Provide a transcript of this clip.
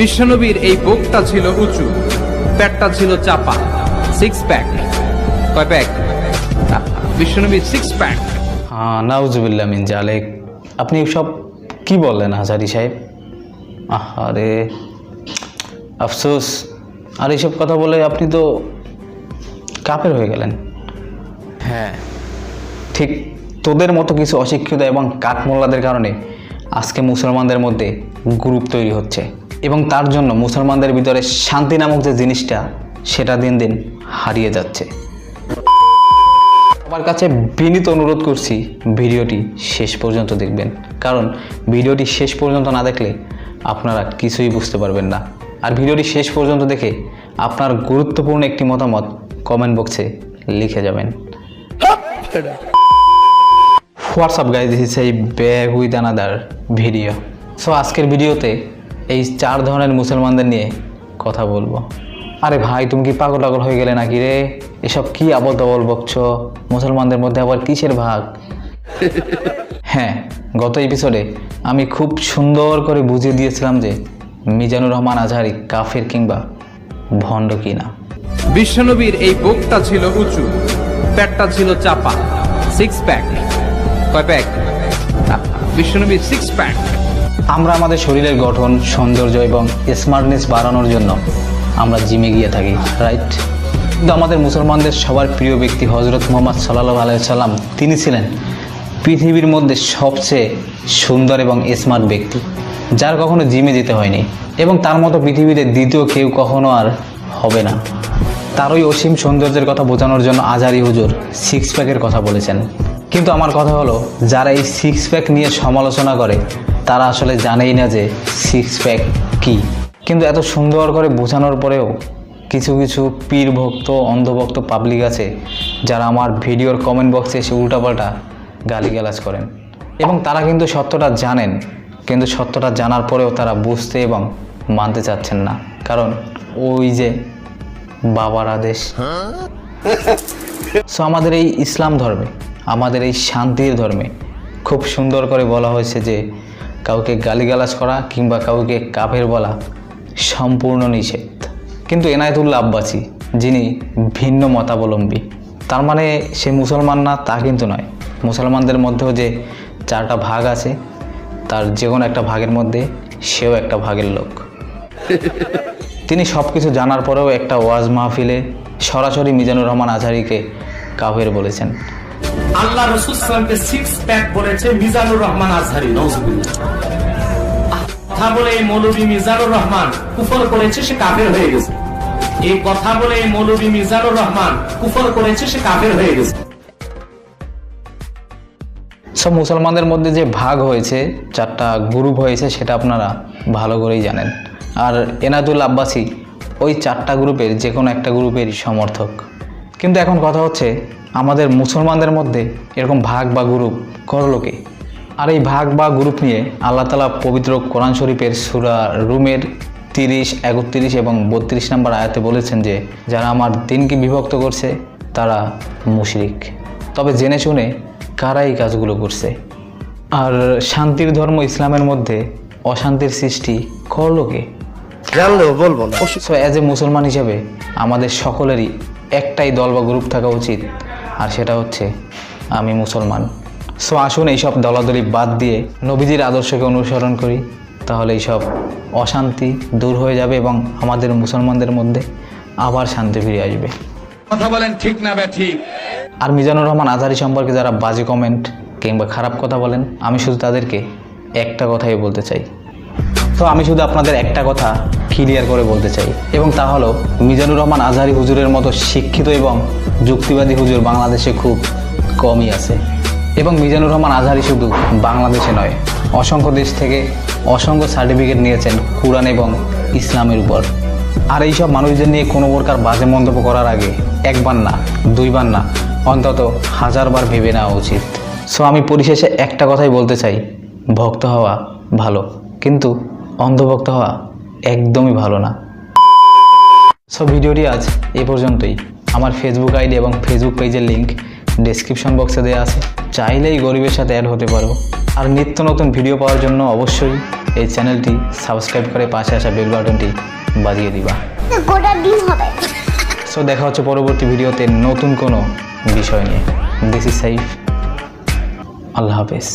বিশ্বনবীর এই বুকটা ছিল উঁচু প্যাটটা ছিল চাপা সিক্স প্যাক কয় প্যাক বিশ্বনবীর সিক্স প্যাক হ্যাঁ নাউজুবিল্লা মিন জালেক। আপনি সব কি বললেন হাজারি সাহেব? আরে আফসোস। আর এইসব কথা বলে আপনি তো কাপের হয়ে গেলেন। হ্যাঁ। ঠিক তোদের মতো কিছু অশিক্ষিত এবং কাঠমোল্লাদের কারণে আজকে মুসলমানদের মধ্যে গ্রুপ তৈরি হচ্ছে। এবং তার জন্য মুসলমানদের ভিতরে শান্তি নামক যে জিনিসটা, সেটা দিন দিন হারিয়ে যাচ্ছে। আমার কাছে বিনীত অনুরোধ করছি, ভিডিওটি শেষ পর্যন্ত দেখবেন। কারণ ভিডিওটি শেষ পর্যন্ত না দেখলে আপনারা কিছুই বুঝতে পারবেন না। আর ভিডিওটি শেষ পর্যন্ত দেখে আপনার গুরুত্বপূর্ণ একটি মতামত কমেন্ট বক্সে লিখে যাবেন। হোয়াটসঅ্যাপ গাইজ দিস এই back with another video so আজকের ভিডিওতে এই চার ধরনের মুসলমানদের নিয়ে কথা বলব। আরে ভাই, তুমি কি পাগল টাগল হয়ে গেলে নাকি রে? এসব কি আবল তাবল বকছ? মুসলমানদের মধ্যে আবার কিসের ভাগ? হ্যাঁ গত এপিসোডে আমি খুব সুন্দর করে বুঝিয়ে দিয়েছিলাম যে মিজানুর রহমান আজহারি কাফের কিংবা ভণ্ড কিনা। বিশ্বনবীর এই বুকটা ছিল উঁচু প্যাটটা ছিল চাপা সিক্স প্যাক কয় প্যাক বিশ্বনবীর সিক্স প্যাক আমরা আমাদের শরীরের গঠন, সৌন্দর্য এবং স্মার্টনেস বাড়ানোর জন্য আমরা জিমে গিয়ে থাকি রাইট কিন্তু আমাদের মুসলমানদের সবার প্রিয় ব্যক্তি হজরত মোহাম্মদ সাল্লাহ আলাইসাল্লাম তিনি ছিলেন পৃথিবীর মধ্যে সবচেয়ে সুন্দর এবং স্মার্ট ব্যক্তি, যার কখনো জিমে যেতে হয়নি এবং তার মতো পৃথিবীতে দ্বিতীয় কেউ কখনো আর হবে না। তার ওই অসীম সৌন্দর্যের কথা বোঝানোর জন্য আজারি হুজুর সিক্স প্যাকের কথা বলেছেন। কিন্তু আমার কথা হলো, যারা এই সিক্স প্যাক নিয়ে সমালোচনা করে তারা আসলে জানেই না যে সিক্স প্যাক কি। কিন্তু এত সুন্দর করে বোঝানোর পরেও কিছু কিছু পীর ভক্ত অন্ধভক্ত পাবলিক আছে যারা আমার ভিডিওর কমেন্ট বক্সে এসে উল্টাপাল্টা গালিগালাজ করেন। এবং তারা কিন্তু সত্যটা জানেন কিন্তু সত্যটা জানার পরেও তারা বুঝতে এবং মানতে চাচ্ছেন না। কারণ ওই যে বাবার আদেশ। সো আমাদের এই ইসলাম ধর্মে আমাদের এই শান্তির ধর্মে খুব সুন্দর করে বলা হয়েছে যে কাউকে গালিগালাজ করা কিংবা কাউকে কাফের বলা সম্পূর্ণ নিষেধ। কিন্তু এনায়েতুল্লাহ আব্বাসী, যিনি ভিন্ন মতাবলম্বী, তার মানে সে মুসলমান না, তা কিন্তু নয়। মুসলমানদের মধ্যেও যে চারটা ভাগ আছে, তার যে কোনো একটা ভাগের মধ্যে সেও একটা ভাগের লোক। তিনি সব কিছু জানার পরেও একটা ওয়াজ মাহফিলে সরাসরি মিজানুর রহমান আজহারিকে কাফের বলেছেন। আল্লাহ রসুল সালামকে সিক্স প্যাক বলেছে, মিজানুর রহমান আজহারি কথা বলে মৌলবী মিজানুর রহমান করেছে, সে হয়ে গেছে। এই কথা বলে মৌলবী মিজানুর রহমান করেছে, সে হয়ে গেছে। সব মুসলমানদের মধ্যে যে ভাগ হয়েছে, চারটা গ্রুপ হয়েছে, সেটা আপনারা ভালো করেই জানেন। আর এনাদুল আব্বাসী, ওই চারটা গ্রুপের যে কোনো একটা গ্রুপেরই সমর্থক। কিন্তু এখন কথা হচ্ছে আমাদের মুসলমানদের মধ্যে এরকম ভাগ বা গ্রুপ করল কে? আর এই ভাগ বা গ্রুপ নিয়ে আল্লাহ তালা পবিত্র কোরআন শরীফের সুরা রুমের তিরিশ একত্রিশ এবং বত্রিশ নম্বর আয়াতে বলেছেন যে যারা আমার দিনকে বিভক্ত করছে তারা মুশরিক। তবে জেনে শুনে কারা এই কাজগুলো করছে? আর শান্তির ধর্ম ইসলামের মধ্যে অশান্তির সৃষ্টি করল কে? জানলেও বলব না। সো অ্যাজ এ মুসলমান হিসেবে আমাদের সকলেরই একটাই দল বা গ্রুপ থাকা উচিত আর সেটা হচ্ছে আমি মুসলমান। সো আসুন এইসব দলাদলি বাদ দিয়ে নবীজির আদর্শকে অনুসরণ করি তাহলে এইসব অশান্তি দূর হয়ে যাবে এবং আমাদের মুসলমানদের মধ্যে আবার শান্তি ফিরে আসবে। কথা বলেন ঠিক না ব্যা ঠিক? আর মিজানুর রহমান আজহারি সম্পর্কে যারা বাজে কমেন্ট কিংবা খারাপ কথা বলেন আমি শুধু তাদেরকে একটা কথাই বলতে চাই। তো আমি শুধু আপনাদের একটা কথা ক্লিয়ার করে বলতে চাই, এবং তা হলো মিজানুর রহমান আজহারি হুজুরের মতো শিক্ষিত এবং যুক্তিবাদী হুজুর বাংলাদেশে খুব কমই আছে। এবং মিজানুর রহমান আজহারি শুধু বাংলাদেশে নয়, অসংখ্য দেশ থেকে অসংখ্য সার্টিফিকেট নিয়েছেন কোরআন এবং ইসলামের উপর। আর এইসব মানুষদের নিয়ে কোনো প্রকার বাজে মন্তব্য করার আগে একবার না, দুইবার না, অন্তত হাজারবার ভেবে নেওয়া উচিত। সো আমি পরিশেষে একটা কথাই বলতে চাই, ভক্ত হওয়া ভালো। কিন্তু অন্ধভক্ত হওয়া একদমই ভালো না। সো ভিডিওটি আজ এ পর্যন্তই। আমার ফেসবুক আইডি এবং ফেসবুক পেজের লিঙ্ক ডেসক্রিপশন বক্সে দেওয়া আছে। চাইলেই গরিবের সাথে অ্যাড হতে পারো। আর নিত্য নতুন ভিডিও পাওয়ার জন্য অবশ্যই এই চ্যানেলটি সাবস্ক্রাইব করে পাশে আসা বেল বাটনটি বাজিয়ে দিবা। সো দেখা হচ্ছে পরবর্তী ভিডিওতে নতুন কোনো বিষয় নিয়ে। দিস ইজ সাইফ আল্লাহ হাফেজ।